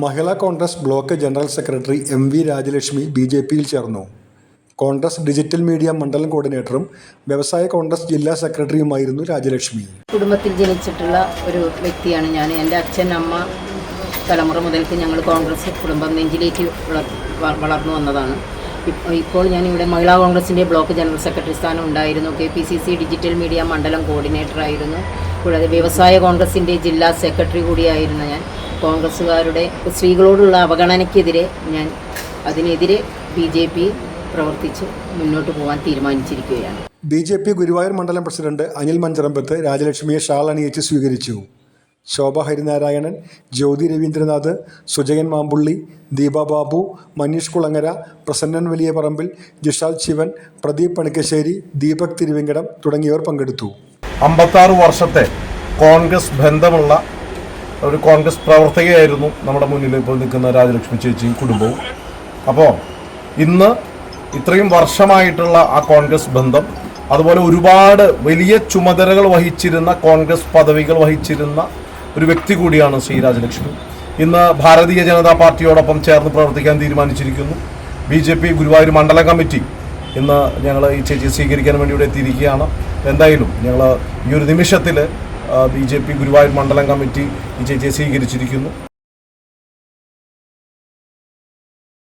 Mahila Congress block general secretary M V Rajalakshmi B J പിയിൽ ചേർന്നു. Congress digital media മണ്ഡലം കോർഡിനേറ്ററും വ്യവസായ കോൺഗ്രസ് ജില്ലാ സെക്രട്ടറിയുമായിരുന്നു രാജലക്ഷ്മി. കുടുംബത്തിൽ ജനിച്ചിട്ടുള്ള ഒരു വ്യക്തിയാണ് ഞാൻ. എന്റെ അച്ഛൻ അമ്മ തലമുറ മുതൽക്ക് ഞങ്ങൾ കോൺഗ്രസ് കുടുംബം നെഞ്ചിലേക്ക് വളർന്നു വന്നതാണ്. ഇപ്പ- ഇപ്പോൾ ഞാൻ ഇവിടെ മഹിളാ കോൺഗ്രസിന്റെ ബ്ലോക്ക് ജനറൽ സെക്രട്ടറി സ്ഥാനം ഉണ്ടായിരുന്നു. K P C C digital media മണ്ഡലം കോർഡിനേറ്റർ ആയിരുന്നു കൂടാതെ വ്യവസായ കോൺഗ്രസിന്റെ ജില്ലാ സെക്രട്ടറി കൂടിയായിരുന്നു ഞാൻ. കോൺഗ്രസ്സുകാരുടെ സ്ത്രീകളോടുള്ള അവഗണനയ്ക്കെതിരെ ഞാൻ അതിനെതിരെ ബി ജെ പി പ്രവർത്തിച്ച് മുന്നോട്ട് പോകാൻ തീരുമാനിച്ചിരിക്കുകയാണ്. ബി ജെ പി ഗുരുവായൂർ മണ്ഡലം പ്രസിഡന്റ് അനിൽ മഞ്ചറമ്പത്ത് രാജലക്ഷ്മിയെ ഷാൾ അണിയിച്ച് സ്വീകരിച്ചു. ശോഭ ഹരിനാരായണൻ ജ്യോതി രവീന്ദ്രനാഥ് സുജയൻ മാമ്പുള്ളി ദീപ ബാബു മനീഷ് കുളങ്ങര പ്രസന്നൻ വലിയ പറമ്പിൽ ജിഷാൽ ശിവൻ പ്രദീപ് പണിക്കശ്ശേരി ദീപക് തിരുവെങ്കടം തുടങ്ങിയവർ പങ്കെടുത്തു. അമ്പത്താറ് വർഷത്തെ കോൺഗ്രസ് ബന്ധമുള്ള ഒരു കോൺഗ്രസ് പ്രവർത്തകയായിരുന്നു നമ്മുടെ മുന്നിൽ ഇപ്പോൾ നിൽക്കുന്ന രാജലക്ഷ്മി ചേച്ചിയും കുടുംബവും. അപ്പോൾ ഇന്ന് ഇത്രയും വർഷമായിട്ടുള്ള ആ കോൺഗ്രസ് ബന്ധം അതുപോലെ ഒരുപാട് വലിയ ചുമതലകൾ വഹിച്ചിരുന്ന കോൺഗ്രസ് പദവികൾ വഹിച്ചിരുന്ന ഒരു വ്യക്തി കൂടിയാണ് ശ്രീ രാജലക്ഷ്മി. ഇന്ന് ഭാരതീയ ജനതാ പാർട്ടിയോടൊപ്പം ചേർന്ന് പ്രവർത്തിക്കാൻ തീരുമാനിച്ചിരിക്കുന്നു. ബി ജെ പി ഗുരുവായൂർ മണ്ഡലം കമ്മിറ്റി ഇന്ന് ഞങ്ങൾ ഈ ചേച്ചി സ്വീകരിക്കാൻ വേണ്ടി ഇവിടെ എത്തിയിരിക്കുകയാണ്. എന്തായാലും ഞങ്ങൾ ഈ ഒരു നിമിഷത്തിൽ ബി ജെ പി ഗുരുവായൂർ മണ്ഡലം കമ്മിറ്റി ഈ സ്വീകരിച്ചിരിക്കുന്നു.